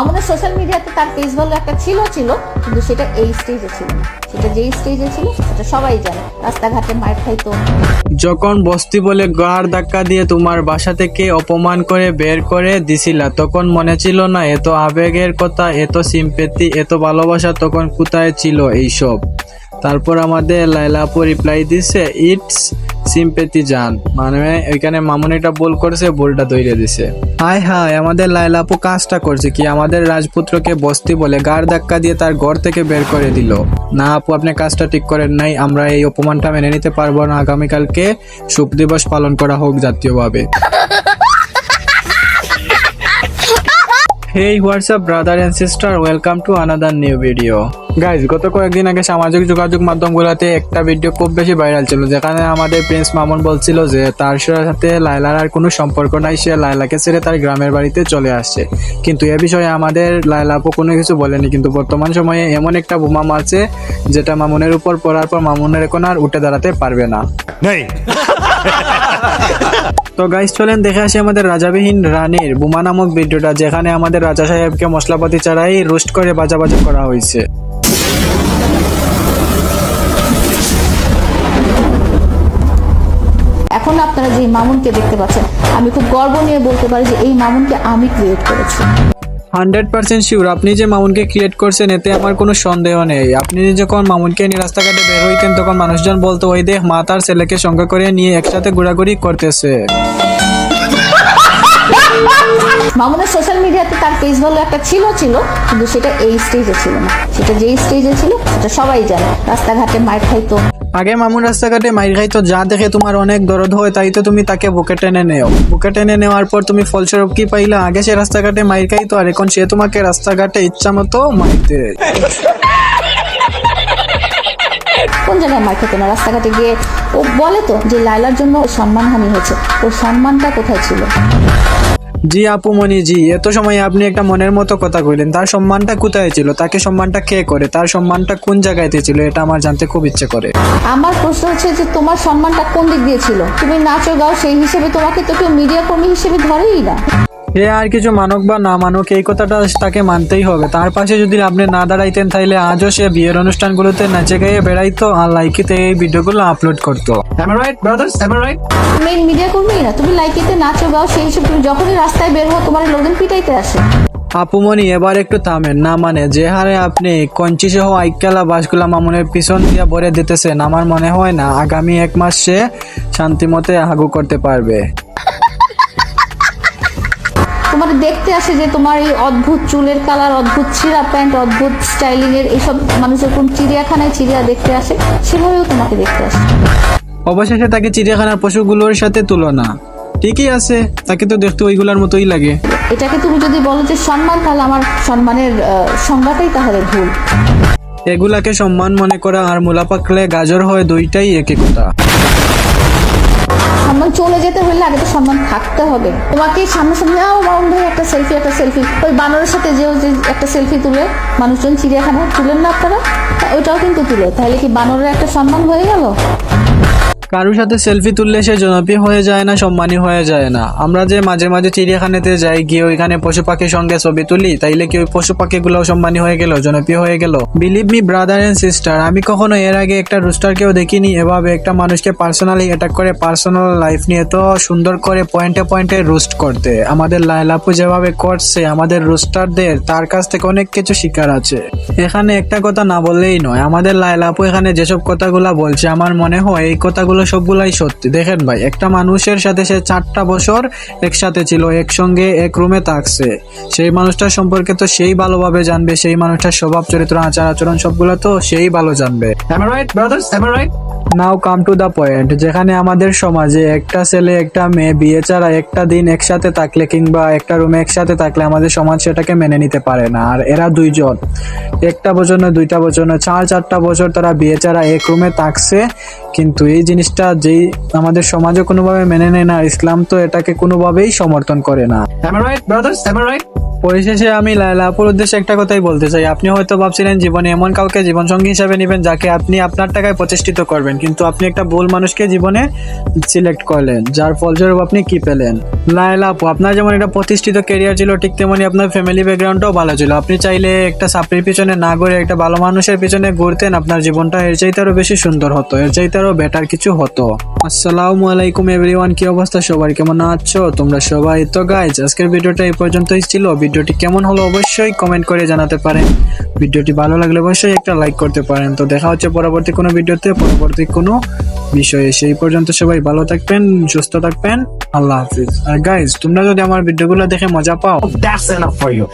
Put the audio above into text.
আমাদের সোশ্যাল মিডিয়াতে তার পেজ ভ্যালু একটা ছিল ছিল, কিন্তু সেটা এই স্টেজে ছিল সেটা যেই স্টেজে ছিল, সেটা সবাই জানে। রাস্তাঘাটে মার খাইতো। যখন বস্তি বলে গাড় ধাক্কা দিয়ে তোমার বাসা থেকে অপমান করে বের করে দিছিলা, তখন মনে ছিল না, এত আবেগের কথা, এত সিম্পেতি এত ভালোবাসা তখন কোথায় ছিল এইসব? তারপর আমাদের লাইলা আপু রিপ্লাই দিছে ইটস সিম্পেতি যান মানে এখানে মামুনিটা বল করেছে বলটা তৈরি দিছে। হায় হায়, আমাদের লাইলা আপু কাজটা করছে কি? আমাদের রাজপুত্রকে বস্তি বলে গার ধাক্কা দিয়ে তার ঘর থেকে বের করে দিল। না আপু, আপনি কাজটা ঠিক করেন নাই, আমরা এই অপমানটা মেনে নিতে পারব না। আগামীকালকে শুভ দিবস পালন করা হোক জাতীয়ভাবে। Hey WhatsApp brother and sister welcome to another new video guys গত কয়েকদিন আগে সামাজিক যোগাযোগ মাধ্যমগুলোতে একটা ভিডিও খুব বেশি ভাইরাল ছিল যেখানে আমাদের প্রিন্স মামুন বলছিল যে তার সাথে লাইলার আর কোনো সম্পর্ক নাই সে লাইলাকে ছেড়ে তার গ্রামের বাড়িতে চলে আসছে। কিন্তু এ বিষয়ে আমাদের লাইলা আপু কোনো কিছু বলেনি কিন্তু বর্তমান সময়ে এমন একটা বোমা মারছে যেটা মামুনের উপর পড়ার পর মামুনের এখন আর উঠে দাঁড়াতে পারবে না। তো গাইস চলেন দেখে আসি আমাদের রাজাবিহীন রানের বুমা নামক ভিডিওটা, যেখানে আমাদের রাজা সাহেবকে মশলাপাতি ছাড়াই রোস্ট করে বাজাবাজি করা হয়েছে। এখন আপনারা যে মামুনকে দেখতে পাচ্ছেন, আমি খুব গর্ব নিয়ে বলতে পারি যে এই মামুনকে আমি ক্রিয়েট করেছি। হান্ড্রেড পার্সেন্ট শিওর, আপনি যে মামুনকে ক্রিয়েট করছেন, এতে আমার কোনো সন্দেহ নেই। আপনি যখন মামুনকে নিয়ে রাস্তাঘাটে বের হইতেন, তখন মানুষজন বলতো, ওই দেহ মা তার ছেলেকে সঙ্গে করে নিয়ে একসাথে ঘোরাঘুরি করতেছে। মামুনের সোশ্যাল মিডিয়াতে তার পেজ ভ্যালু একটা ছিল ছিল কিন্তু সেটা এই স্টেজে ছিল না। সেটা যেই স্টেজে ছিল সেটা সবাই জানে। রাস্তাঘাটে মার খাইতো। আগে মামুন রাস্তাঘাটে মাইর খাইতো যা দেখে তোমার অনেক দরদ হয় তাই তো তুমি তাকে বুকে টেনে নেও। বুকে টেনে নেওয়ার পর তুমি ফলস্বরূপ কি পাইলা? আগে সে রাস্তাঘাটে মাইর খাইতো আর এখন সে তোমাকে রাস্তাঘাটে ইচ্ছা মতো মাইতে কোন জায়গায় মার খেতো না? রাস্তাঘাটে গিয়ে ও বলে তো যে লাইলার জন্য সম্মানহানি হয়েছে। ওর সম্মানটা কোথায় ছিল? জি আপু মনি, জি। এত সময় আপনি একটা মনের মতো কথা কইলেন। তার সম্মানটা কোথায় ছিল? তাকে সম্মানটা কে করে? তার সম্মানটা কোন জায়গাতে ছিল এটা আমার জানতে খুব ইচ্ছে করে। আমার প্রশ্ন হচ্ছে যে তোমার সম্মানটা কোন দিক দিয়ে ছিল? তুমি নাচো, গাও, সেই হিসেবে তোমাকে তো কেউ মিডিয়া কর্মী হিসেবে ধরেই না। এ আর কিছু মানুক বা না মানুক এই কথাটা তাকে মানতেই হবে। তার পাশে যদি আপনি না দাঁড়াইতেন তাহলে আজও সে বিয়ের অনুষ্ঠানগুলোতে নাচে গাইয়ে বেড়াইতো আর লাইকিতে এই ভিডিওগুলো আপলোড করতো? তুমি মিডিয়া তুমি লাইকিতে নাচো গাও সেই হিসেবে তুমি যখনই রাস্তায় বের হও তোমার লোকজন পিটাইতে আসে। আপুমনি এবার একটু থামেন না মানে যে হারে আপনি কঞ্চি সহ আইকালা বাসগুলা মামুনের পিছন দিয়ে ভরে দিতেছেন আমার মনে হয় না আগামী এক মাস সে শান্তিমতে হাগু করতে পারবে। তোমার দেখতে আসে যে তোমার এই অদ্ভুত চুলের কালার অদ্ভুত ছিঁড়া প্যান্ট অদ্ভুত স্টাইলিং এর এইসব মানুষ যখন চিড়িয়াখানায় চিড়িয়া দেখতে আসে? সেভাবেও তোমাকে দেখতে আসে। অবশেষে তাকে চিড়িয়াখানার পশুগুলোর সাথে তুলনা ঠিকই আছে তাকে তো দেখতে ওইগুলোর মতোই লাগে। এটাকে তুমি যদি বলো যে সম্মান তাহলে আমার সম্মানের সংজ্ঞাটাই তাহলে ভুল। এগুলাকে সম্মান মনে করা আর মুলা পাকলে গাজর হয় দুইটাই একই কথা। সম্মান চলে যেতে হলে আগে তো সম্মান থাকতে হবে। তোমাকে সামনে সামনে আও মাউন ভাই একটা সেলফি একটা সেলফি ওই বানরের সাথে যে একটা সেলফি তুলে, মানুষজন চিড়িয়াখানায় তুলেন না আপনারা? ওইটাও কিন্তু তুলে। তাহলে কি বানরের একটা সম্মান হয়ে গেল? কারোর সাথে সেলফি তুললে সে জনপ্রিয় হয়ে যায় না, সম্মানী হয়ে যায় না। আমরা যে মাঝে মাঝে চিড়িয়াখানাতে যাই, গিয়ে ওইখানে পশু পাখির সঙ্গে ছবি তুলি, তাইলে কি ওই পশু পাখিগুলো সম্মানী হয়ে গেল, জনপ্রিয় হয়ে গেল? Believe me brother and sister আমি কখনো এর আগে একটা রুস্টারকেও দেখিনি, এভাবে একটা মানুষকে পার্সোনালি অ্যাটাক করে পার্সোনাল লাইফ নিয়ে তো সুন্দর করে পয়েন্টে পয়েন্টে রুস্ট করতে। আমাদের লাইলাপু যেভাবে করছে, আমাদের রুস্টারদের তার কাছ থেকে অনেক কিছু শিকার আছে। এখানে একটা কথা না বললেই নয়, আমাদের লাইলাপু এখানে যেসব কথাগুলা বলছে, আমার মনে হয় এই কথাগুলো সবগুলাই সত্যি। দেখেন ভাই, একটা মানুষের সাথে সে চারটা বছর একসাথে ছিল, একসঙ্গে এক রুমে থাকছে। সেই মানুষটার সম্পর্কে তো সেই ভালোভাবে জানবে, সেই মানুষটার স্বভাব, চরিত্র আচার আচরণ সবগুলো তো সেই ভালো জানবে। নাও কাম টু দা পয়েন্ট যেখানে আমাদের সমাজে একটা ছেলে, একটা মেয়ে বিয়ে ছাড়া একটা দিন একসাথে থাকলে কিংবা একটা রুমে একসাথে থাকলে আমাদের সমাজ সেটাকে মেনে নিতে পারে না। আর এরা দুইজন। একটা বছর নয়, দুইটা বছর নয়, চার, চারটা বছর তারা বিয়ে ছাড়া এক রুমে থাকছে। কিন্তু এই জিনিসটা যেই আমাদের সমাজে কোনোভাবে মেনে নেয় না, ইসলাম তো এটাকে কোনোভাবেই সমর্থন করে না। পরিশেষে আমি লায়লা আপুর উদ্দেশ্যে একটা কথাই বলতে চাই। আপনি হয়তো ভাবছিলেন, জীবনে এমন কাউকে জীবনসঙ্গী হিসাবে নেবেন যাকে আপনি আপনার টাকায় প্রতিষ্ঠিত করবেন, কিন্তু আপনি একটা ভুল মানুষকে জীবনে সিলেক্ট করলেন, যার ফলস্বরূপ আপনি কি পেলেন? লায়লা আপু আপনার যেমন একটা প্রতিষ্ঠিত কেরিয়ার ছিল, ঠিক তেমনি আপনার ফ্যামিলি ব্যাকগ্রাউন্ডটাও ভালো ছিল। আপনি চাইলে একটা সাপড়ির পিছনে না ঘুরে একটা ভালো মানুষের পিছনে ঘুরতেন, আপনার জীবনটা এর চাইতে আরও বেশি সুন্দর হতো, এর চাইতে আরও বেটার কিছু হতো। আসসালামু আলাইকুম এভরিওয়ান কি অবস্থা সবার? কেমন আছো? তোমরা সবাই তো গাইজ আজকের ভিডিওটা এই পর্যন্তই ছিল। ভিডিওটি কেমন হলো অবশ্যই কমেন্ট করে জানাতে পারেন। ভিডিওটি ভালো লাগলে অবশ্যই একটা লাইক করতে পারেন। তো দেখা হচ্ছে পরবর্তী কোনো ভিডিওতে, পরবর্তী কোনো বিষয়ে। সেই পর্যন্ত সবাই ভালো থাকবেন, সুস্থ থাকবেন। আল্লাহ হাফিজ। আর গাইজ তোমরা যদি আমার ভিডিওগুলো দেখে মজা পাও দ্যাটস এনাফ ফর you.